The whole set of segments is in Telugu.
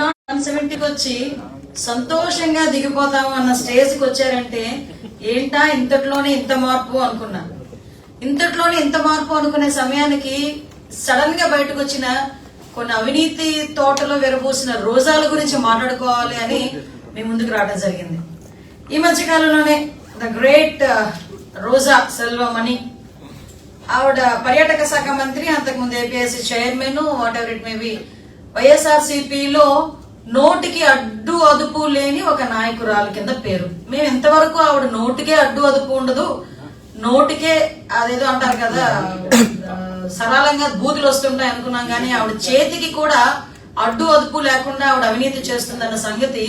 నాట్ వన్ సెవెంటీకి వచ్చి సంతోషంగా దిగిపోతాము అన్న స్టేజ్కి వచ్చారంటే ఏంటా ఇంతట్లోనే ఇంత మార్పు అనుకున్నా. ఇంతట్లోనే ఇంత మార్పు అనుకునే సమయానికి సడన్గా బయటకు వచ్చిన కొన్ని అవినీతి తోటలో విరబోసిన రోజాల గురించి మాట్లాడుకోవాలి అని మీ ముందుకు రావడం జరిగింది. ఈ మధ్య కాలంలోనే ద గ్రేట్ రోజా సెల్వమణి ఆవిడ పర్యాటక శాఖ మంత్రి అంతకుముందు APSC chairman whatever it may be వైఎస్ఆర్సీపీలో నోటికి అడ్డు అదుపు లేని ఒక నాయకురాలు కింద పేరు. మేము ఇంతవరకు ఆవిడ నోటికే అడ్డు అదుపు ఉండదు. నోటికే అదేదో అంటారు కదా సరళంగా బూతులు వస్తుంటాయి అనుకున్నాం కానీ ఆవిడ చేతికి కూడా అడ్డు అదుపు లేకుండా ఆవిడ అవినీతి చేస్తుందన్న సంగతి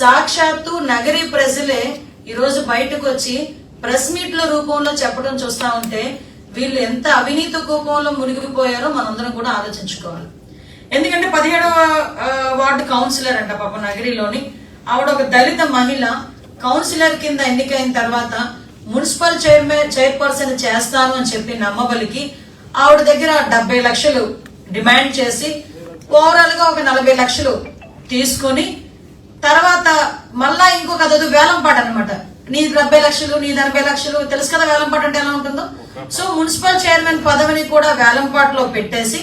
సాక్షాత్తు నగరి ప్రజలే ఈరోజు బయటకు వచ్చి ప్రెస్ మీట్ల రూపంలో చెప్పడం చూస్తా ఉంటే వీళ్ళు ఎంత అవినీతి కోపంలో మునిగిపోయారో మనందరం కూడా ఆలోచించుకోవాలి. ఎందుకంటే పదిహేడవ వార్డు కౌన్సిలర్ అంట పాప నగరిలోని. ఆవిడ ఒక దళిత మహిళ కౌన్సిలర్ కింద ఎన్నికైన తర్వాత మున్సిపల్ చైర్మన్ చైర్పర్సన్ చేస్తాను అని చెప్పి నమ్మబలికి ఆవిడ దగ్గర డెబ్బై లక్షలు డిమాండ్ చేసి ఓవరాల్గా ఒక నలభై లక్షలు తీసుకొని తర్వాత మళ్ళా ఇంకొక అదొక వేలంపాట అనమాట నీ డెబ్బై లక్షలు నీ ఎనభై లక్షలు తెలుసు కదా వేలంపాట అంటే ఎలా ఉంటుందో? సో మున్సిపల్ చైర్మన్ పదవిని కూడా వేలంపాటలో పెట్టేసి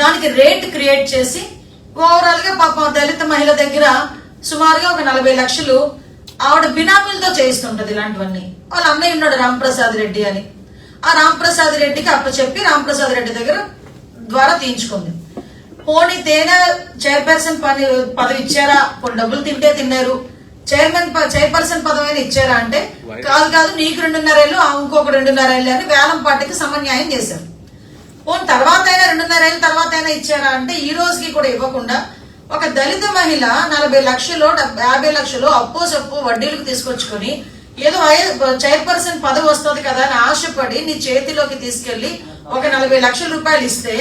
దానికి రేట్ క్రియేట్ చేసి ఓవరాల్గా పాపం దళిత మహిళ దగ్గర సుమారుగా ఒక నలభై లక్షలు ఆవిడ బినామీలతో చేయిస్తుంటది ఇలాంటివన్నీ. వాళ్ళ అన్నయ్య ఉన్నాడు రాంప్రసాద్ రెడ్డి అని. ఆ రాంప్రసాద్ రెడ్డికి అప్పచెప్పి రాంప్రసాద్ రెడ్డి దగ్గర ద్వారా తీయించుకుంది. పోనీ తేనె చైర్పర్సన్ పని పదవి ఇచ్చారా? కొన్ని డబ్బులు తింటే తిన్నారు. చైర్మన్ చైర్పర్సన్ పదవి అయినా ఇచ్చారా అంటే కాదు కాదు నీకు రెండున్నరేళ్ళు ఆ ఇంకొక రెండున్నరేళ్ళు అని వేలం పార్టీకి సమన్యాయం చేశారు. పోనీ తర్వాత అయినా రెండున్నరేళ్ళ తర్వాత అయినా ఇచ్చారా అంటే ఈ రోజుకి కూడా ఇవ్వకుండా ఒక దళిత మహిళ నలభై లక్షలు యాభై లక్షలు అప్పో సప్పు వడ్డీలకు తీసుకొచ్చుకొని ఏదో చైర్పర్సన్ పదవి వస్తుంది కదా అని ఆశపడి నీ చేతిలోకి తీసుకెళ్ళి ఒక నలభై లక్షల రూపాయలు ఇస్తే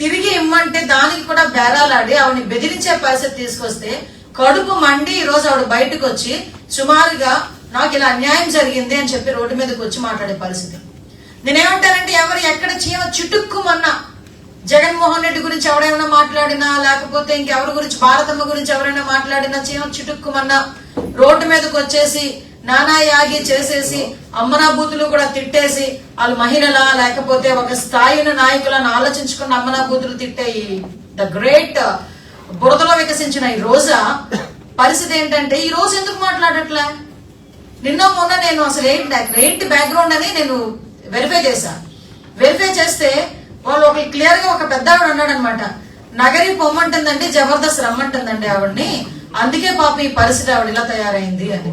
తిరిగి ఇమ్మంటే దానికి కూడా బేరాలాడి ఆవిడని బెదిరించే పరిస్థితి తీసుకొస్తే కడుపు మండి ఈ రోజు ఆవిడ బయటకు వచ్చి సుమారుగా నాకు ఇలా అన్యాయం జరిగింది అని చెప్పి రోడ్డు మీదకి వచ్చి మాట్లాడే పరిస్థితి. నేనేమంటానంటే ఎవరు ఎక్కడ చీమ చుట్టుక్కుమన్నా జగన్మోహన్ రెడ్డి గురించి ఎవరైనా మాట్లాడినా లేకపోతే ఇంకెవరి గురించి భారతమ్మ గురించి ఎవరైనా మాట్లాడినా చీమ చుట్టుక్కుమన్నా రోడ్డు మీదకి వచ్చేసి నానా యాగి చేసేసి అమ్మనా బూతులు కూడా తిట్టేసి వాళ్ళు మహిళలా లేకపోతే ఒక స్థాయిన నాయకులను ఆలోచించుకున్న అమ్మనా బూతులు తిట్టే ద గ్రేట్ బురదలో వికసించిన ఈ రోజా పరిస్థితి ఏంటంటే ఈ రోజు ఎందుకు మాట్లాడట్లే? నిన్న మొన్న నేను అసలు ఏంటి ఏంటి బ్యాక్గ్రౌండ్ అని నేను వెరిఫై చేశా. వెరిఫై చేస్తే వాళ్ళు ఒక క్లియర్గా ఒక పెద్ద ఆవిడ అన్నాడు అనమాట నగరి పొమ్మంటుందండి జబర్దస్త్ రమ్మంటుందండి ఆవిడ్ని. అందుకే పాప ఈ పరిస్థితి ఆవిడ ఇలా తయారైంది అని.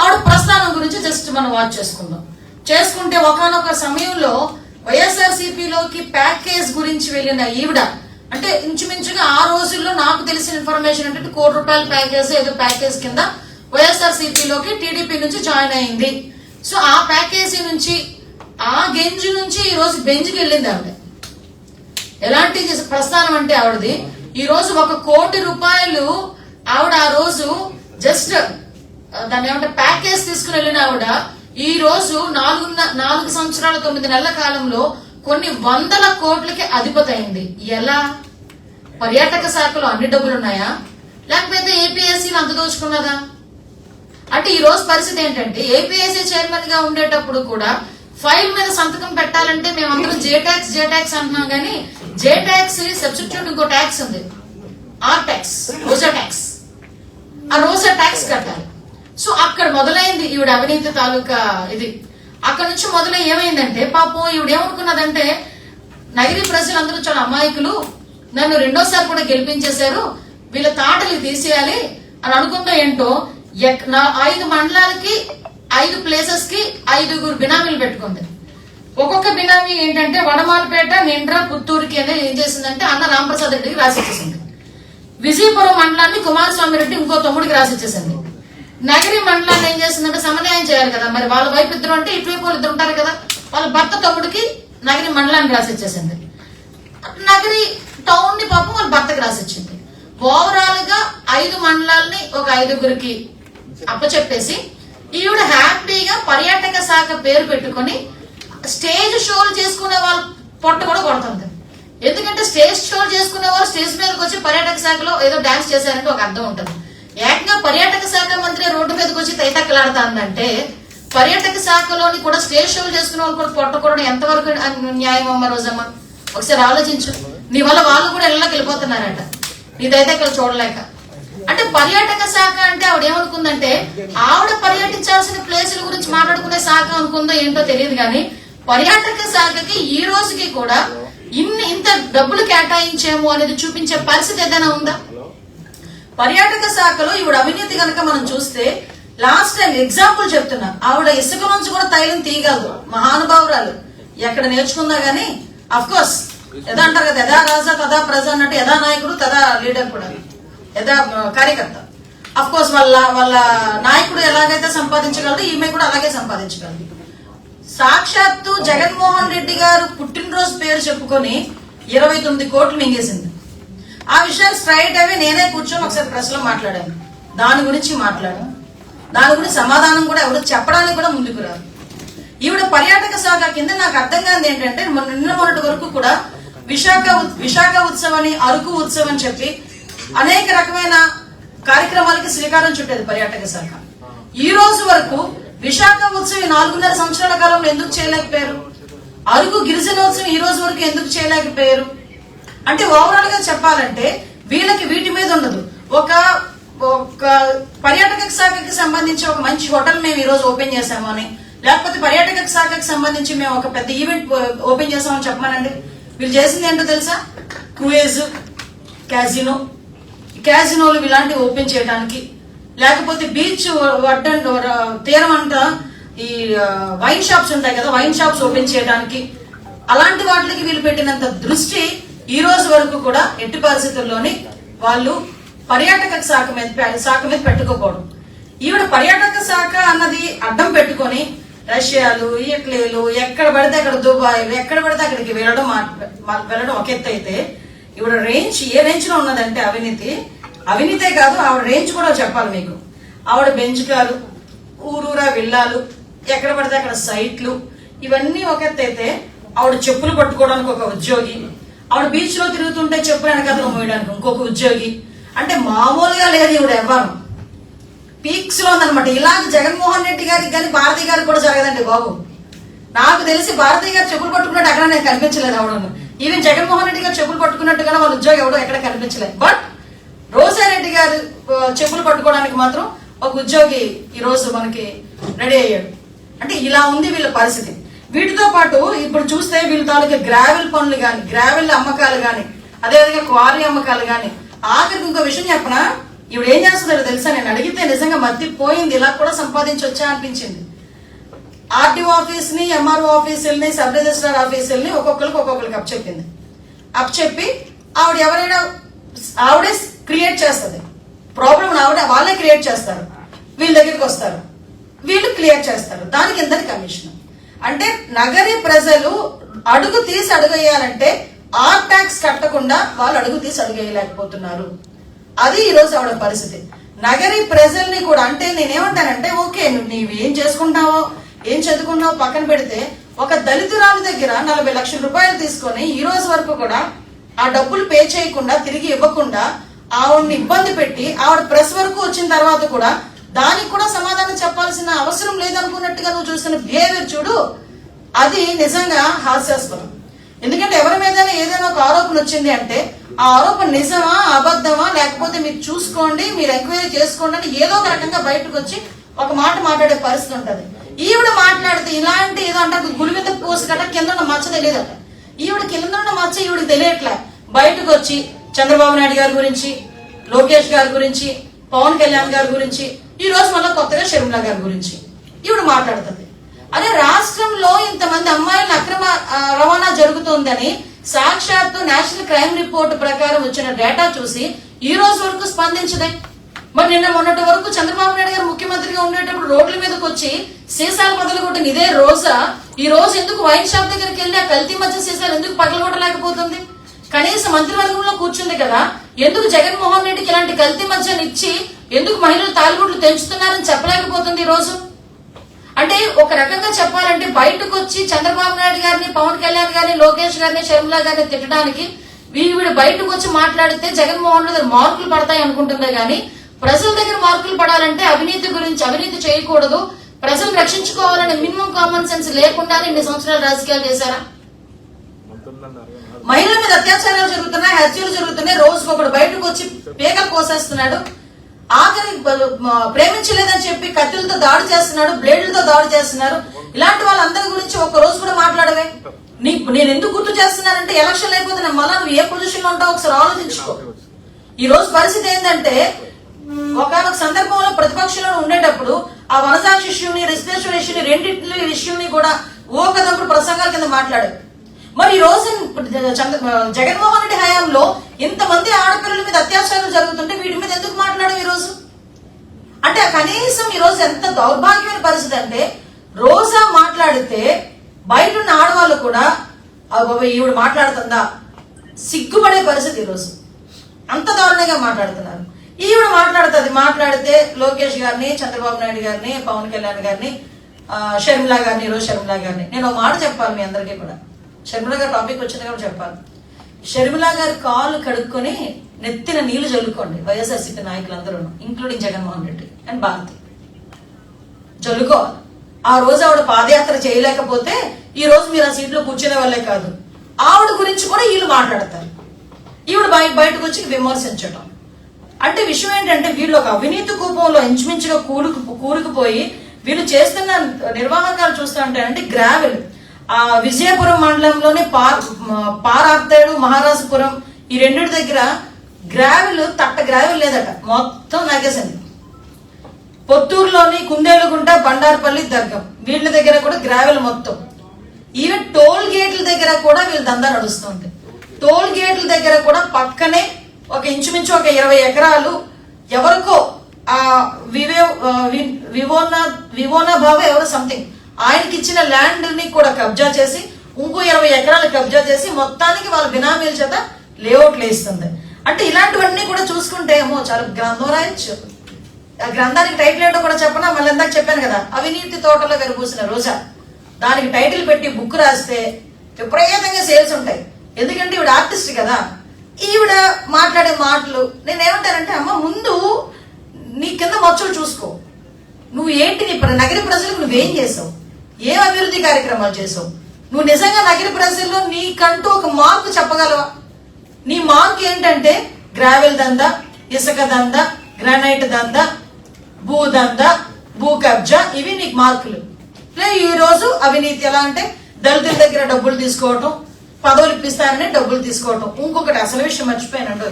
ఆవిడ ప్రస్థానం గురించి జస్ట్ మనం వాచ్ చేసుకుందాం. చేసుకుంటే ఒకనొక సమయంలో వైఎస్ఆర్సీపీలోకి ప్యాకేజ్ గురించి వెళ్ళిన ఈవిడ అంటే ఇంచుమించుగా ఆ రోజుల్లో నాకు తెలిసిన ఇన్ఫర్మేషన్ ఏంటంటే కోటి రూపాయల ప్యాకేజ్ ఏదో ప్యాకేజ్ కింద వైఎస్ఆర్సీపీలోకి టీడీపీ నుంచి జాయిన్ అయింది. సో ఆ ప్యాకేజీ నుంచి ఆ గెంజు నుంచి ఈ రోజు బెంజ్కి వెళ్ళింది ఆవిడ. ఎలాంటి ప్రస్థానం అంటే ఆవిడది. ఈ రోజు ఒక కోటి రూపాయలు ఆవిడ ఆ రోజు జస్ట్ దాన్ని ఏమంటే ప్యాకేజ్ తీసుకుని వెళ్ళిన ఆవిడ. ఈ రోజు నాలుగు నాలుగు సంవత్సరాల తొమ్మిది నెలల కాలంలో కొన్ని వందల కోట్లకి అధిపతి అయింది. ఎలా? పర్యాటక శాఖలో అన్ని డబ్బులు ఉన్నాయా? లేకపోతే ఏపీఎస్సీలు అంత దోచుకున్నదా? అంటే ఈ రోజు పరిస్థితి ఏంటంటే ఏపీఎస్సీ చైర్మన్గా ఉండేటప్పుడు కూడా ఫైల్ మీద సంతకం పెట్టాలంటే మేమందరం జే ట్యాక్స్ జే ట్యాక్స్ అంటున్నాం కానీ జే ట్యాక్స్ సబ్స్టిట్యూట్ ఇంకో ట్యాక్స్ ఉంది. ఆర్ ట్యాక్స్ రోజా ట్యాక్స్ ఆ రోజా ట్యాక్స్ కట్టాలి. సో అక్కడ మొదలైంది ఈవిడ అవినీతి తాలూకా ఇది. అక్కడ నుంచి మొదలై ఏమైందంటే పాపం ఈవిడ ఏమనుకున్నదంటే నగరి ప్రజలందరూ చాలా అమాయకులు నన్ను రెండోసారి కూడా గెలిపించేశారు వీళ్ళ తాటలు తీసేయాలి అని అనుకున్న ఏంటో ఎక్- నా ఐదు మండలాలకి ఐదు ప్లేసెస్కి ఐదుగురు బినామీలు పెట్టుకుంది. ఒక్కొక్క బినామీ ఏంటంటే వడమాలపేట నిండ్ర పుత్తూరుకి అనేది ఏం చేసిందంటే అన్న రామప్రసాద్ రెడ్డికి రాసి ఇచ్చేసింది విజయపురం మండలాన్ని కుమారస్వామి రెడ్డి ఇంకో తమ్ముడికి రాసి ఇచ్చేసింది నగరి మండలాన్ని ఏం చేసిందంటే సమన్వయం చేయాలి కదా మరి వాళ్ళ వైపు ఇద్దరు అంటే ఇటువైపు వాళ్ళు ఇద్దరు ఉంటారు కదా వాళ్ళ భర్త తమ్ముడికి నగరి మండలాన్ని రాసి ఇచ్చేసింది నగరి టౌన్ని పాపం వాళ్ళ భర్తకి రాసి ఇచ్చింది ఓవరాల్గా ఐదు మండలాల్ని ఒక ఐదుగురికి అప్పచెప్పేసి ఈవిడ హ్యాపీగా పర్యాటక శాఖ పేరు పెట్టుకొని స్టేజ్ షోలు చేసుకునే వాళ్ళ పొట్ట కూడా కొడుతుంది. ఎందుకంటే స్టేజ్ షోలు చేసుకునే వాళ్ళు స్టేజ్ మీదకి వచ్చి పర్యాటక శాఖలో ఏదో డాన్స్ చేశారంటే ఒక అర్థం ఉంటుంది. ఏకంగా పర్యాటక శాఖ మంత్రి రోడ్డు మీదకి వచ్చి తైతక్కలాడుతుందంటే పర్యాటక శాఖలోని కూడా స్టేజ్ షోలు చేసుకునే వాళ్ళు కూడా పొట్టకూడదు ఎంతవరకు న్యాయం అమ్మ రోజమ్మ? ఒకసారి ఆలోచించు. నీ వల్ల వాళ్ళు కూడా ఇళ్ళకి వెళ్ళిపోతున్నారట. నీ తైతక్కలు చూడలేక. అంటే పర్యాటక శాఖ అంటే ఆవిడ ఏమనుకుందంటే ఆవిడ పర్యటించాల్సిన ప్లేసుల గురించి మాట్లాడుకునే శాఖ అనుకుందో ఏంటో తెలియదు కానీ పర్యాటక శాఖకి ఈ రోజుకి కూడా ఇన్ని ఇంత డబ్బులు కేటాయించాము అనేది చూపించే పరిస్థితి ఏదైనా ఉందా? పర్యాటక శాఖలో ఈవిడ అవినీతి కనుక మనం చూస్తే లాస్ట్ టైం ఎగ్జాంపుల్ చెప్తున్నా. ఆవిడ ఇసుక నుంచి కూడా తైలం తీయగలదు. మహానుభావురాలు. ఎక్కడ నేర్చుకుందా గానీ అఫ్ కోర్స్ ఎదా అంటారు కదా యథా రాజా తదా ప్రజ అన్నట్టు యథా నాయకుడు తదా లీడర్ కూడా. యథా కార్యకర్త. అఫ్ కోర్స్ వాళ్ళ వాళ్ళ నాయకుడు ఎలాగైతే సంపాదించగలడు ఈమె కూడా అలాగే సంపాదించగలదు. సాక్షాత్తు జగన్మోహన్ రెడ్డి గారు పుట్టినరోజు పేరు చెప్పుకొని ఇరవై తొమ్మిది కోట్లు మింగేసింది. ఆ విషయాన్ని స్ట్రైట్ అవే నేనే కూర్చొని ఒకసారి ప్రెస్లో మాట్లాడాను. దాని గురించి మాట్లాడాను. దాని గురించి సమాధానం కూడా ఎవరు చెప్పడానికి కూడా ముందుకు రాదు ఈవిడ పర్యాటక శాఖ కింద నాకు అర్థం కాదు ఏంటంటే నిన్న మొన్నటి వరకు కూడా విశాఖ విశాఖ ఉత్సవం అని అరకు ఉత్సవం అని చెప్పి అనేక రకమైన కార్యక్రమాలకి శ్రీకారం చుట్టేది పర్యాటక శాఖ. ఈ రోజు వరకు విశాఖ ఉత్సవం నాలుగున్నర సంవత్సరాల కాలంలో ఎందుకు చేయలేకపోయారు? అరకు గిరిజనోత్సవం ఈ రోజు వరకు ఎందుకు చేయలేకపోయారు? అంటే ఓవరాల్గా చెప్పాలంటే వీళ్ళకి వీటి మీద ఉండదు. ఒక ఒక పర్యాటక శాఖకి సంబంధించి ఒక మంచి హోటల్ మేము ఈ రోజు ఓపెన్ చేసాము అని లేకపోతే పర్యాటక శాఖకి సంబంధించి మేము ఒక పెద్ద ఈవెంట్ ఓపెన్ చేసామని చెప్పమానండి. వీళ్ళు చేసింది ఏంటో తెలుసా? క్రూయేజ్ క్యాజినో క్యాజినోలు ఇలాంటివి ఓపెన్ చేయడానికి. లేకపోతే బీచ్ వడ్డన్ తీరం అంతా ఈ వైన్ షాప్స్ ఉంటాయి కదా వైన్ షాప్స్ ఓపెన్ చేయడానికి. అలాంటి వాటికి వీళ్ళు పెట్టినంత దృష్టి ఈ రోజు వరకు కూడా ఎట్టి పరిస్థితుల్లోని వాళ్ళు పర్యాటక శాఖ మీద శాఖ మీద పెట్టుకోకూడదు. ఈవిడ పర్యాటక శాఖ అన్నది అడ్డం పెట్టుకొని రష్యాలు ఇటలీలు ఎక్కడ పడితే అక్కడ దుబాయ్ ఎక్కడ పడితే అక్కడికి వెళ్ళడం మా- వెళ్ళడం ఒక ఎత్తు అయితే ఈవిడ రేంజ్ ఏ రేంజ్లో ఉన్నదంటే అవినీతి. అవినీతే కాదు ఆవిడ రేంజ్ కూడా చెప్పాలి మీకు. ఆవిడ బెంచుకాలు ఊరూరా విల్లాలు ఎక్కడ పడితే అక్కడ సైట్లు ఇవన్నీ ఒక ఎత్తైతే ఆవిడ చెప్పులు పట్టుకోవడానికి ఒక ఉద్యోగి. ఆవిడ బీచ్లో తిరుగుతుంటే చెప్పులు వెనకాల మోయడానికి ఇంకొక ఉద్యోగి. అంటే మామూలుగా లేదు ఈవిడ ఎవ్వరు. పీక్స్లో ఉందన్నమాట. ఇలాంటి జగన్మోహన్ రెడ్డి గారికి కానీ భారతి గారికి కూడా జరగదండి బాబు. నాకు తెలిసి భారతి గారు చెప్పులు పట్టుకున్నట్టు అక్కడ నేను కనిపించలేదు ఆవిడ ఈవెన్ జగన్మోహన్ రెడ్డి గారు చెప్పులు పట్టుకున్నట్టుగా వాళ్ళ ఉద్యోగం ఎవడో ఎక్కడ కనిపించలేదు. బట్ రోజారెడ్డి గారు చెప్పులు పట్టుకోవడానికి మాత్రం ఒక ఉద్యోగి ఈరోజు మనకి రెడీ అయ్యాడు. అంటే ఇలా ఉంది వీళ్ళ పరిస్థితి. వీటితో పాటు ఇప్పుడు చూస్తే వీళ్ళ తాలూకా గ్రావెల్ పనులు కానీ గ్రావెల్ అమ్మకాలు కానీ అదేవిధంగా క్వారీ అమ్మకాలు కానీ ఆఖరికి ఇంకో విషయం చెప్పనా? ఇప్పుడు ఏం చేస్తుందో తెలుసా? నేను అడిగితే నిజంగా మధ్య పోయింది ఇలా కూడా సంపాదించొచ్చా అనిపించింది. ఆర్టీఓ ఆఫీస్ని ఎంఆర్ఓ ఆఫీసుల్ని సబ్ రిజిస్ట్రార్ ఆఫీసుల్ని ఒక్కొక్కరికి ఒక్కొక్కరికి అప్ చెప్పింది అప్ చెప్పి ఆవిడ ఎవరైనా ఆవిడే క్రియేట్ చేస్తుంది. ప్రాబ్లం ఆవిడ వాళ్ళే క్రియేట్ చేస్తారు. వీళ్ళ దగ్గరికి వస్తారు. వీళ్ళు క్లియర్ చేస్తారు. దానికి ఎంతటి కమిషన్ అంటే నగరి ప్రజలు అడుగు తీసి అడుగేయాలంటే ఆర్ ట్యాక్స్ కట్టకుండా వాళ్ళు అడుగు తీసి అడుగేయలేకపోతున్నారు. అది ఈరోజు ఆవిడ పరిస్థితి. నగరి ప్రజల్ని కూడా అంటే నేనేమంటానంటే ఓకే నువ్వు ఏం చేసుకుంటావో ఏం చదువుకున్నావో పక్కన పెడితే ఒక దళితురాలు దగ్గర నలభై లక్షల రూపాయలు తీసుకొని ఈ రోజు వరకు కూడా ఆ డబ్బులు పే చేయకుండా తిరిగి ఇవ్వకుండా ఆవిడని ఇబ్బంది పెట్టి ఆవిడ ప్రెస్ వరకు వచ్చిన తర్వాత కూడా దానికి కూడా సమాధానం చెప్పాల్సిన అవసరం లేదనుకున్నట్టుగా నువ్వు చూసిన బిహేవియర్ చూడు. అది నిజంగా హాస్యాస్పదం. ఎందుకంటే ఎవరి మీద ఏదైనా ఒక ఆరోపణ వచ్చింది అంటే ఆ ఆరోపణ నిజమా అబద్ధమా లేకపోతే మీరు చూసుకోండి మీరు ఎంక్వైరీ చేసుకోండి అని ఏదో ఒక రకంగా బయటకు వచ్చి ఒక మాట మాట్లాడే పరిస్థితి ఉంటుంది. ఈవిడ మాట్లాడితే ఇలాంటి ఏదో అంటే గురి మీద పోసి కట్ట కింద మచ్చ తెలియదు ఈవిడ కింద ఉన్న మచ్చ ఈవిడికి తెలియట్లే. బయటకు వచ్చి చంద్రబాబు నాయుడు గారి గురించి లోకేష్ గారి గురించి పవన్ కళ్యాణ్ గారి గురించి ఈ రోజు మళ్ళీ కొత్తగా షర్మిల గారి గురించి ఈవిడ మాట్లాడుతుంది. అదే రాష్ట్రంలో ఇంతమంది అమ్మాయిల అక్రమ రవాణా జరుగుతోందని సాక్షాత్తు నేషనల్ క్రైమ్ రిపోర్ట్ ప్రకారం వచ్చిన డేటా చూసి ఈ రోజు వరకు స్పందించదే. మరి నిన్న మొన్నటి వరకు చంద్రబాబు నాయుడు గారు ముఖ్యమంత్రిగా ఉండేటప్పుడు రోడ్ల మీదకి వచ్చి సీసాలు పగలగొట్టిన ఇదే రోజా ఈ రోజు ఎందుకు వైన్ షాప్ దగ్గరికి వెళ్ళి ఆ కల్తీ మధ్య సీసాలు ఎందుకు పగలగొట్టలేకపోతుంది? కనీసం మంత్రివర్గంలో కూర్చుంది కదా. ఎందుకు జగన్మోహన్ రెడ్డికి ఇలాంటి కల్తీ మధ్యని ఇచ్చి ఎందుకు మహిళలు తాలిగుడ్లు తెంచుతున్నారని చెప్పలేకపోతుంది ఈ రోజు? అంటే ఒక రకంగా చెప్పాలంటే బయటకు వచ్చి చంద్రబాబు నాయుడు గారిని పవన్ కళ్యాణ్ గారిని లోకేష్ గారిని షర్మిలా గారిని తిట్టడానికి ఈవిడ బయటకు వచ్చి మాట్లాడితే జగన్మోహన్ రెడ్డి మార్కులు పడతాయి అనుకుంటుందే గానీ ప్రజల దగ్గర మార్కులు పడాలంటే అవినీతి గురించి అవినీతి చేయకూడదు. ప్రజలు రక్షించుకోవాలని మినిమం కామన్ సెన్స్ లేకుండానే ఇన్ని సంవత్సరాలు రాజకీయాలు చేశారా? మహిళల మీద అత్యాచారాలు జరుగుతున్నాయి హత్యలు జరుగుతున్నాయి. రోజుకు ఒకడు బయటకు వచ్చి పేకలు కోసేస్తున్నాడు. ఆఖరి ప్రేమించలేదని చెప్పి కత్తులతో దాడి చేస్తున్నాడు బ్లేడ్లతో దాడి చేస్తున్నారు. ఇలాంటి వాళ్ళందరి గురించి ఒక రోజు కూడా మాట్లాడవే. నీకు నేను ఎందుకు గుర్తు చేస్తున్నానంటే ఎలక్షన్ అయిపోతే నేను మళ్ళా నువ్వు ఏ పొజిషన్లో ఉంటావు ఒకసారి ఆలోచించుకో. ఈ రోజు పరిస్థితి ఏంటంటే ఒక సందర్భంలో ప్రతిపక్షంలో ఉండేటప్పుడు ఆ వనసాక్షి ఇష్యూని రిజిస్ట్రేషన్ ఇష్యూని రెండింటి ఇష్యూని కూడా ఓ ప్రసంగాల కింద మాట్లాడారు మరి ఈ రోజు చంద్ర జగన్మోహన్ రెడ్డి హయాంలో ఇంతమంది ఆడపిల్లల మీద అత్యాచారాలు జరుగుతుంటే వీటి మీద ఎందుకు మాట్లాడవు ఈరోజు అంటే కనీసం ఈరోజు ఎంత దౌర్భాగ్యమైన పరిస్థితి అంటే రోజా మాట్లాడితే బయట ఉన్న ఆడవాళ్ళు కూడా ఈవిడ మాట్లాడుతుందా? సిగ్గుపడే పరిస్థితి ఈరోజు అంత దారుణంగా మాట్లాడుతున్నారు. ఈవిడ మాట్లాడుతుంది మాట్లాడితే లోకేష్ గారిని చంద్రబాబు నాయుడు గారిని పవన్ కళ్యాణ్ గారిని ఆ, షర్మిల గారిని ఈరోజు షర్మిల గారిని. నేను ఒక మాట చెప్పాలి మీ అందరికీ కూడా. షర్మిల గారి టాపిక్ వచ్చింది కూడా చెప్పాలి. షర్మిల గారి కాళ్ళు కడుక్కొని నెత్తిన నీళ్ళు చల్లుకోండి వైఎస్ఆర్సీపీ నాయకులందరూ ఇంక్లూడింగ్ జగన్మోహన్ రెడ్డి అండ్ భారతి. జల్లుకోవాలి. ఆ రోజు ఆవిడ పాదయాత్ర చేయలేకపోతే ఈ రోజు మీరు ఆ సీట్లో కూర్చునే వాళ్ళే కాదు. ఆవిడ గురించి కూడా వీళ్ళు మాట్లాడతారు. ఈవిడ బయట బయటకు వచ్చి విమర్శించటం. అంటే విషయం ఏంటంటే వీళ్ళు ఒక అవినీతి కూపంలో ఇంచుమించుగా కూరుకు కూరుకుపోయి వీళ్ళు చేస్తున్న నిర్వాహకాలు చూస్తుంటే అంటే గ్రావెల్ ఆ విజయపురం మండలంలోని పార్ పారాప్తాడు మహారాజపురం ఈ రెండింటి దగ్గర గ్రావెల్ తట్ట గ్రావెల్ లేదట. మొత్తం నాగేసింది పొత్తూరులోని కుందేలుగుంట బండార్పల్లి దర్గం. వీళ్ళ దగ్గర కూడా గ్రావెల్ మొత్తం. ఈవెన్ టోల్ గేట్ల దగ్గర కూడా వీళ్ళు దందా నడుస్తుంది టోల్ గేట్ల దగ్గర కూడా పక్కనే ఒక ఇంచుమించు ఒక ఇరవై ఎకరాలు ఎవరికో ఆ వివే వి- వివోనా వివోనా బాబు ఎవరో సంథింగ్ ఆయనకి ఇచ్చిన ల్యాండ్ని కూడా కబ్జా చేసి ఇంకో ఇరవై ఎకరాలు కబ్జా చేసి మొత్తానికి వాళ్ళ బినామీల చేత లేఅవుట్లు వేస్తుంది అంటే ఇలాంటివన్నీ కూడా చూసుకుంటే ఏమో చాలా గ్రంథం రాయొచ్చు ఆ గ్రంథానికి టైటిల్ ఏంటో కూడా చెప్పనా? మళ్ళీ ఇందాక చెప్పాను కదా అవినీతి తోటలో వెరబూసిన రోజా. దానికి టైటిల్ పెట్టి బుక్ రాస్తే విపరీతంగా సేల్స్ ఉంటాయి. ఎందుకంటే ఇవి ఆర్టిస్ట్ కదా. ఈవిడ మాట్లాడే మాటలు నేనేమంటానంటే అమ్మ ముందు నీ కింద మచ్చలు చూసుకో. నువ్వు ఏంటి నీ నగర ప్రజలకు నువ్వేం చేసావు? ఏం అభివృద్ధి కార్యక్రమాలు చేసావు? నువ్వు నిజంగా నగర ప్రజల్లో నీకంటూ ఒక మార్పు చెప్పగలవా? నీ మార్క్ ఏంటంటే గ్రావెల్ దందా ఇసుక దందా గ్రానైట్ దందా భూ దందా భూ కబ్జా ఇవి నీకు మార్కులు. లే ఈ రోజు అవినీతి ఎలా అంటే దళితుల దగ్గర డబ్బులు తీసుకోవటం పదవులు ఇప్పిస్తారని డబ్బులు తీసుకోవటం. ఇంకొకటి అసలు విషయం మర్చిపోయానండి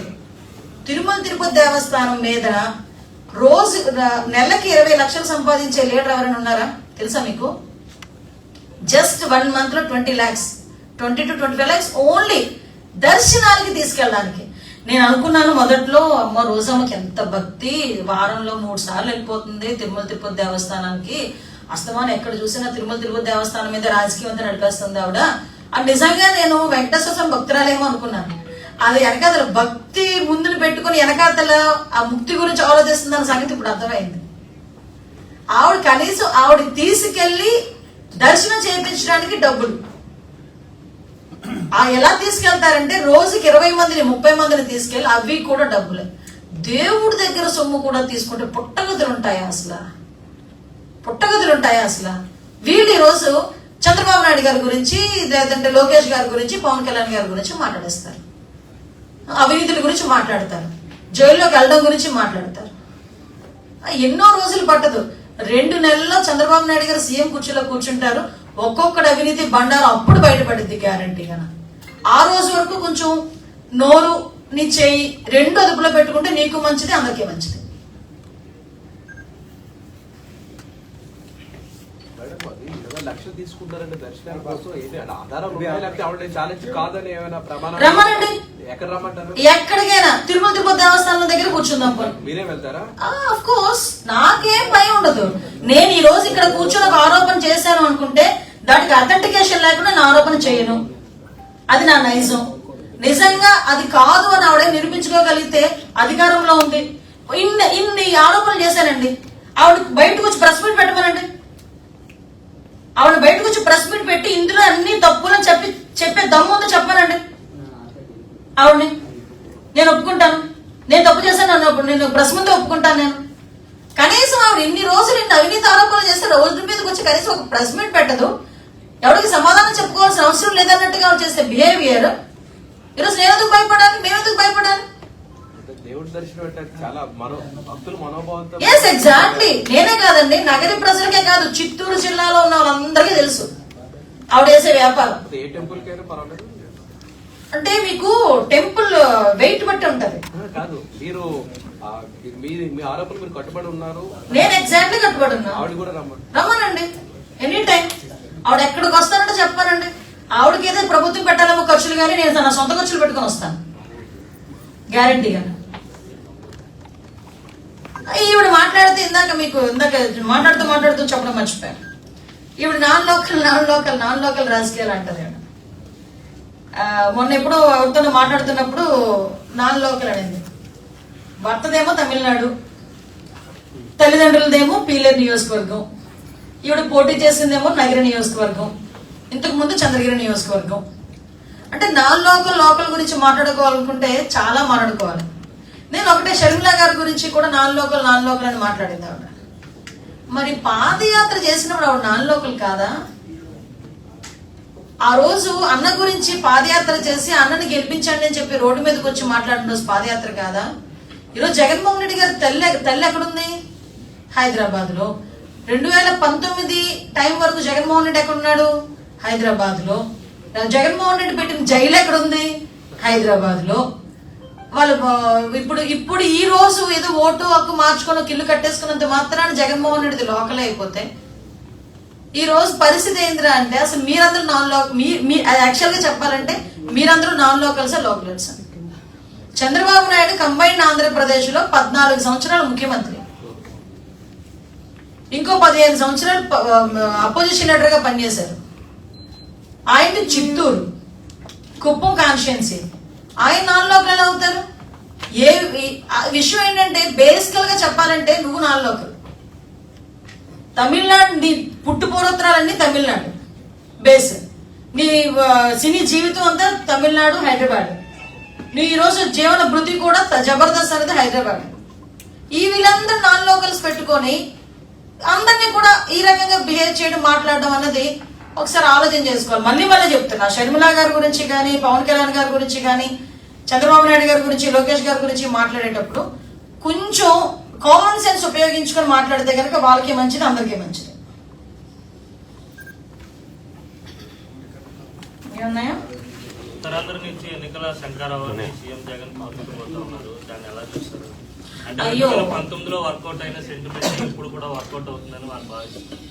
తిరుమల తిరుపతి దేవస్థానం మీద రోజు నెలకి ఇరవై లక్షలు సంపాదించే లీడర్ ఎవరైనా ఉన్నారా? తెలుసా మీకు? జస్ట్ వన్ మంత్లో twenty lakhs. Twenty to twenty five lakhs only దర్శనానికి తీసుకెళ్ళడానికి. నేను అనుకున్నాను మొదట్లో అమ్మ రోజమ్మకి ఎంత భక్తి. వారంలో మూడు సార్లు వెళ్ళిపోతుంది తిరుమల తిరుపతి దేవస్థానానికి. అస్తమానం ఎక్కడ చూసినా తిరుమల తిరుపతి దేవస్థానం మీద రాజకీయం అంతా నడిపేస్తుంది ఆవిడ. అది నిజంగా నేను వెంకటేశ్వర స్వామి భక్తురాలేమో అనుకున్నాను. అది వెనకాతల భక్తి ముందుని పెట్టుకుని వెనకాతల ఆ ముక్తి గురించి ఆలోచిస్తుందన్న సంగతి ఇప్పుడు అర్థమైంది. ఆవిడ కనీసం ఆవిడ తీసుకెళ్ళి దర్శనం చేయించడానికి డబ్బులు. ఆ ఎలా తీసుకెళ్తారంటే రోజుకి ఇరవై మందిని ముప్పై మందిని తీసుకెళ్ళి అవి కూడా డబ్బులే. దేవుడి దగ్గర సొమ్ము కూడా తీసుకుంటే పుట్టగదులు ఉంటాయా అసలు? పుట్టగదులు ఉంటాయా అసలు? వీళ్ళు ఈరోజు రోజు చంద్రబాబు నాయుడు గారి గురించి లేదంటే లోకేష్ గారి గురించి పవన్ కళ్యాణ్ గారి గురించి మాట్లాడేస్తారు. అవినీతుల గురించి మాట్లాడతారు. జైల్లోకి వెళ్ళడం గురించి మాట్లాడతారు. ఎన్నో రోజులు పట్టదు. రెండు నెలల్లో చంద్రబాబు నాయుడు గారు సీఎం కుర్చీలో కూర్చుంటారు. ఒక్కొక్కటి అవినీతి బండారం అప్పుడు బయటపడింది గ్యారంటీగా ఆ రోజు వరకు కొంచెం నోరు నీ చేయి రెండు అదుపులో పెట్టుకుంటే నీకు మంచిది అందరికీ మంచిది మేడం అది ఇరవై లక్షలు తీసుకుంటారంటే దర్శనం కోసం ఏంటి అంటే ఆధారం ఉన్నాయా? లేకపోతే ఆవిడ ఛాలెంజ్ కాదని ఏమైనా ప్రమాణం రమ్మనండి. ఎక్కడ రమ్మంటారు? ఎక్కడికైనా తిరుమల తిరుపతి దేవస్థానం దగ్గర కూర్చుందాం పోనీ. మీరే వెళ్తారా? ఆఫ్ కోర్స్ నాకేం భయం ఉండదు. నేను ఈ రోజు ఇక్కడ కూర్చొని ఒక ఆరోపణ చేశాను అనుకుంటే దానికి అథెంటికేషన్ లేకుండా నా ఆరోపణ చేయను. అది నా నైజం. నిజంగా అది కాదు అని ఆవిడ నిరూపించుకోగలిగితే అధికారంలో ఉంది. ఇన్ని ఇన్ని ఆరోపణలు చేశానండి. ఆవిడ బయటకు వచ్చి ప్రెస్ మీట్ పెట్టమనండి. ఆవిడ బయటకు వచ్చి ప్రెస్ మీట్ పెట్టి ఇందులో అన్ని తప్పులని చెప్పి చెప్పే దమ్ము ఉందో చెప్పానండి ఆవిడని నేను ఒప్పుకుంటాను. నేను తప్పు చేశాను నన్ను నేను ప్రెస్ ముందే ఒప్పుకుంటాను నేను. కనీసం ఆవిడ ఇన్ని రోజులు ఇన్ని అవినీతి ఆరోపణలు చేస్తే రోజు మీదకి వచ్చి కనీసం ఒక ప్రెస్ మీట్ పెట్టదు. ఎవరికి సమాధానం చెప్పుకోవాల్సిన అవసరం లేదన్నట్టుగా చేసే బిహేవియర్ ఈరోజు నేను ఎందుకు భయపడాలి? మేము ఎందుకు భయపడాలి? దేవుడి దర్శనం అంటే చాలా మనో భక్తులు మనోభావంతో ఎస్ ఎగ్జాక్ట్లీ నేనే కాదండి నగరి ప్రజలకే కాదు చిత్తూరు జిల్లాలో ఉన్న వాళ్ళందరికీ తెలుసు. ఆవిడ చేసే వ్యాపారం. ఏ టెంపుల్ కైనా పర్వాలేదు? అంటే మీకు టెంపుల్ వెయిట్ బట్టి ఉంటది. కాదు. మీరు మీ ఆరోపణలు మీరు కట్టుబడి ఉన్నారు. నేను ఎగ్జాక్ట్లీ కట్టుబడి ఉన్నా. ఆవిడ కూడా రమ్మని. రమ్మనండి. ఎనీ టైం ఆవిడ ఎక్కడికి వస్తానంటే చెప్పానండి. ఆవిడకి ఏదో ప్రభుత్వం పెట్టాలేమో ఖర్చులు కానీ నేను తన సొంత ఖర్చులు పెట్టుకొని వస్తాను. గ్యారంటీగా ఈవిడ మాట్లాడితే ఇందాక మీకు ఇందాక మాట్లాడుతూ మాట్లాడుతూ చెప్పడం మర్చిపోయాను. ఈవిడ non local non local non local రాజకీయాలు అంటది ఆవిడ మొన్న ఎప్పుడో ఎవరితోనో మాట్లాడుతున్నప్పుడు నాన్ లోకల్ అనేది. భర్తదేమో తమిళనాడు తల్లిదండ్రులదేమో పీలేరు నియోజకవర్గం. ఈవిడ పోటీ చేసిందేమో నగర నియోజకవర్గం. ఇంతకు ముందు చంద్రగిరి నియోజకవర్గం. అంటే నాన్ లోకల్ లోకల్ గురించి మాట్లాడుకోవాలనుకుంటే చాలా మాట్లాడుకోవాలి. నేను ఒకటే షర్మిల గారి గురించి కూడా నాన్ లోకల్ నాన్ లోకల్ అని మాట్లాడింది ఆవిడ. మరి పాదయాత్ర చేసినప్పుడు ఆవిడ నాన్ లోకల్ కాదా? ఆ రోజు అన్న గురించి పాదయాత్ర చేసి అన్నని గెలిపించండి అని చెప్పి రోడ్డు మీదకి వచ్చి మాట్లాడిన రోజు పాదయాత్ర కాదా? ఈరోజు జగన్మోహన్ రెడ్డి గారి తల్లి తల్లి ఎక్కడుంది? హైదరాబాద్లో. రెండు వేల పంతొమ్మిది టైం వరకు జగన్మోహన్ రెడ్డి ఎక్కడున్నాడు? హైదరాబాద్లో. జగన్మోహన్ రెడ్డి పెట్టిన జైలు ఎక్కడుంది? హైదరాబాద్లో. వాళ్ళు ఇప్పుడు ఇప్పుడు ఈ రోజు ఏదో ఓటు హక్కు మార్చుకొని కిల్లు కట్టేసుకున్నంత మాత్రాన జగన్మోహన్ రెడ్డిది లోకల్ అయిపోతే ఈ రోజు పరిస్థితి ఏందిరా అంటే అసలు మీరందరూ నాన్ లోక్ మీ మీ యాక్చువల్గా చెప్పాలంటే మీరందరూ non locals locals Chandrababu Naidu combined ఆంధ్రప్రదేశ్లో పద్నాలుగు సంవత్సరాలు ముఖ్యమంత్రి. ఇంకో పదిహేను సంవత్సరాలు అపోజిషన్ లీడర్గా పనిచేశారు. ఆయన చిత్తూరు కుప్పం కాన్స్టిట్యున్సీ ఆయన నాన్ లోకల్ ఎలా అవుతారు? ఏ విషయం ఏంటంటే బేసికల్గా చెప్పాలంటే నువ్వు నాన్ లోకల్ తమిళనాడు నీ పుట్టు పూర్వత్రాలన్నీ తమిళనాడు. బేస్. నీ సినీ జీవితం అంతా తమిళనాడు హైదరాబాద్. నీ ఈరోజు జీవన భృతి కూడా జబర్దస్త్ అనేది హైదరాబాద్. ఈ వీళ్ళందరూ నాన్ లోకల్స్ పెట్టుకొని అందరినీ కూడా ఈ రకంగా బిహేవ్ చేయడం మాట్లాడడం అన్నది ఒకసారి ఆలోచన చేసుకోవాలి. మళ్ళీ మళ్ళీ చెప్తున్నా. షర్మిల గారి గురించి కానీ పవన్ కళ్యాణ్ గారి గురించి కానీ చంద్రబాబు నాయుడు గారి గురించి లోకేష్ గారి గురించి మాట్లాడేటప్పుడు కొంచెం కామన్ సెన్స్ ఉపయోగించుకొని మాట్లాడితే కనుక వాళ్ళకి మంచిది అందరికీ మంచిది. ఏమన్నాయా ఉత్తరాంధ్ర నుంచి ఎన్నికల శంకరారావుని సీఎం జగన్ పంపించబోతా ఉన్నారు. దాన్ని ఎలా చూస్తారు? అంటే అయ్యో. పంతొమ్మిదిలో వర్కౌట్ అయిన సెంటిమెంట్ ఇప్పుడు కూడా వర్కౌట్ అవుతుందని వాళ్ళు భావిస్తారు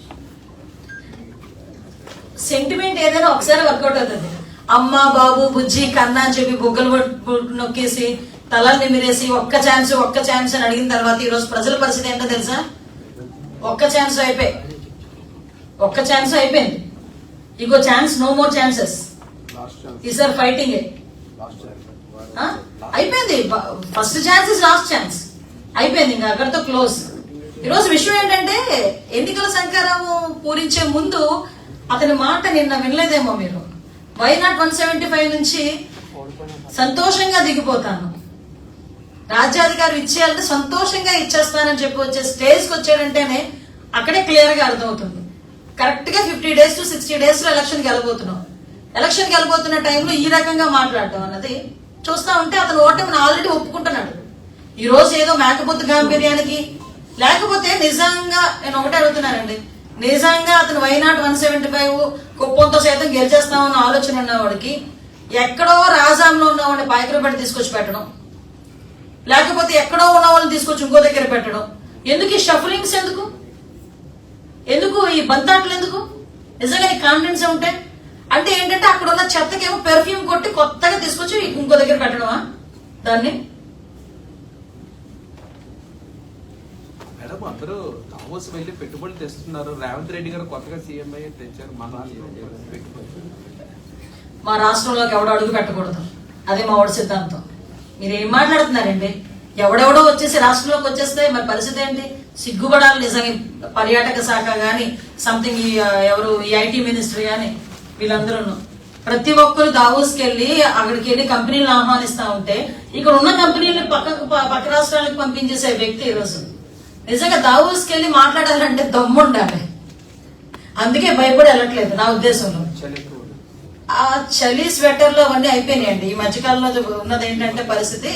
సెంటిమెంట్ ఏదైనా ఒకసారి వర్కౌట్ అవుతుంది. అమ్మ బాబు బుజ్జి కన్నా అని చెప్పి బుగ్గలు నొక్కేసి తలలు నిమిరేసి ఒక్క ఛాన్స్ ఒక్క ఛాన్స్ అని అడిగిన తర్వాత ఈ రోజు ప్రజల పరిస్థితి ఏంటో తెలుసా? ఒక్క ఛాన్స్ అయిపోయి ఒక్క ఛాన్స్ అయిపోయింది. ఇంకో ఛాన్స్ నో మోర్ ఛాన్సెస్ ఈసారి ఫైటింగ్? అయిపోయింది. First chance is last chance అయిపోయింది ఇంకా అక్కడితో క్లోజ్ ఈరోజు విషయం ఏంటంటే ఎన్నికల సంకారము పూరించే ముందు అతని మాట నిన్న వినలేదేమో మీరు? Why not one seventy five నుంచి సంతోషంగా దిగిపోతాను? రాజ్యాధికారి ఇచ్చేయాలంటే సంతోషంగా ఇచ్చేస్తానని చెప్పి వచ్చే స్టేజ్కి వచ్చాడంటేనే అక్కడే క్లియర్గా అర్థమవుతుంది. కరెక్ట్గా ఫిఫ్టీ డేస్ టు సిక్స్టీ డేస్లో ఎలక్షన్కి ఎలక్షన్కి వెళ్ళబోతున్నాం ఎలక్షన్ వెళ్ళబోతున్న టైంలో ఈ రకంగా మాట్లాడటం అన్నది చూస్తా ఉంటే అతను ఓటమిని ఆల్రెడీ ఒప్పుకుంటున్నాడు. ఈ రోజు ఏదో మేకపోతు గాంభీర్యానికి లేకపోతే నిజంగా నేను ఒకటే అడుగుతున్నానండి. నిజంగా అతను why not one seventy five కుప్పంతో సైతం గెలిచేస్తామన్న ఆలోచన ఉన్నవాడికి ఎక్కడో రాజాంలో ఉన్నవాడిని పాయకురపడి తీసుకొచ్చి పెట్టడం లేకపోతే ఎక్కడో ఉన్న వాళ్ళని తీసుకొచ్చి ఇంకో దగ్గర పెట్టడం. ఎందుకు ఈ షఫలింగ్స్ ఎందుకు? ఎందుకు ఈ బంతాట్లు ఎందుకు? నిజంగా ఈ కాన్ఫిడెన్స్ ఉంటే? అంటే ఏంటంటే అక్కడ ఉన్న చెత్తకేమో పెర్ఫ్యూమ్ కొట్టి కొత్తగా తీసుకొచ్చి ఇంకో దగ్గర పెట్టడమా? దాన్ని? మేడం అందరూ దావోస్ వెళ్ళి పెట్టుబడులు తెస్తున్నారు. రేవంత్ రెడ్డి గారు కొత్తగా సీఎం అయ్యి తెచ్చారు మన రాష్ట్రంలో. మా రాష్ట్రంలోకి ఎవడో అడుగు పెట్టకూడదు. అదే మా వాడి సిద్ధాంతం. మీరు ఏం మాట్లాడుతున్నారండి? ఎవడెవడో వచ్చేసి రాష్ట్రంలోకి వచ్చేస్తే మరి పరిస్థితి ఏంటి? సిగ్గుపడాలి నిజంగా పర్యాటక శాఖ కానీ సంథింగ్ ఎవరు ఈ ఐటీ మినిస్టర్ కానీ వీళ్ళందరూ ప్రతి ఒక్కరు దావోస్కి వెళ్ళి అక్కడికి వెళ్ళి కంపెనీలను ఆహ్వానిస్తా ఉంటే ఇక్కడ ఉన్న కంపెనీలను పక్కకు పక్క రాష్ట్రాలకు పంపించేసే వ్యక్తి ఈరోజు. నిజంగా దావోస్కి వెళ్ళి మాట్లాడాలంటే దమ్ము ఉండాలి అందుకే భయపడి వెళ్ళట్లేదు నా ఉద్దేశంలో. ఆ చలి స్వెటర్లు అవన్నీ అయిపోయినాయండి. ఈ మధ్యకాలంలో ఉన్నది ఏంటంటే పరిస్థితి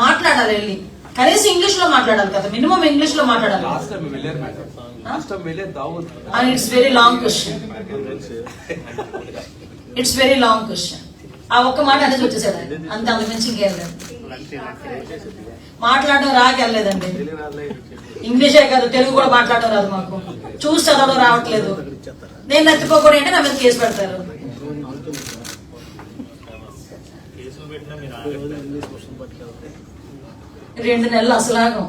మాట్లాడాలి వెళ్ళి కనీసం ఇంగ్లీష్లో మాట్లాడాలి కదా మినిమం ఇంగ్లీష్లో మాట్లాడాలి and it's very long question it's very long question ఆ ఒక్క మాట అనేది వచ్చేసాడు అంత అంత మించి ఇంకేం లేదు. మాట్లాడడం రాకెళ్ళలేదండి ఇంగ్లీషే కాదు తెలుగు కూడా మాట్లాడడం రాదు మాకు. చూసి చదవడం రావట్లేదు. నేను నచ్చిపోకూడదు అంటే నా మీద కేసు పెడతారు. రెండు నెలలు అసలాగం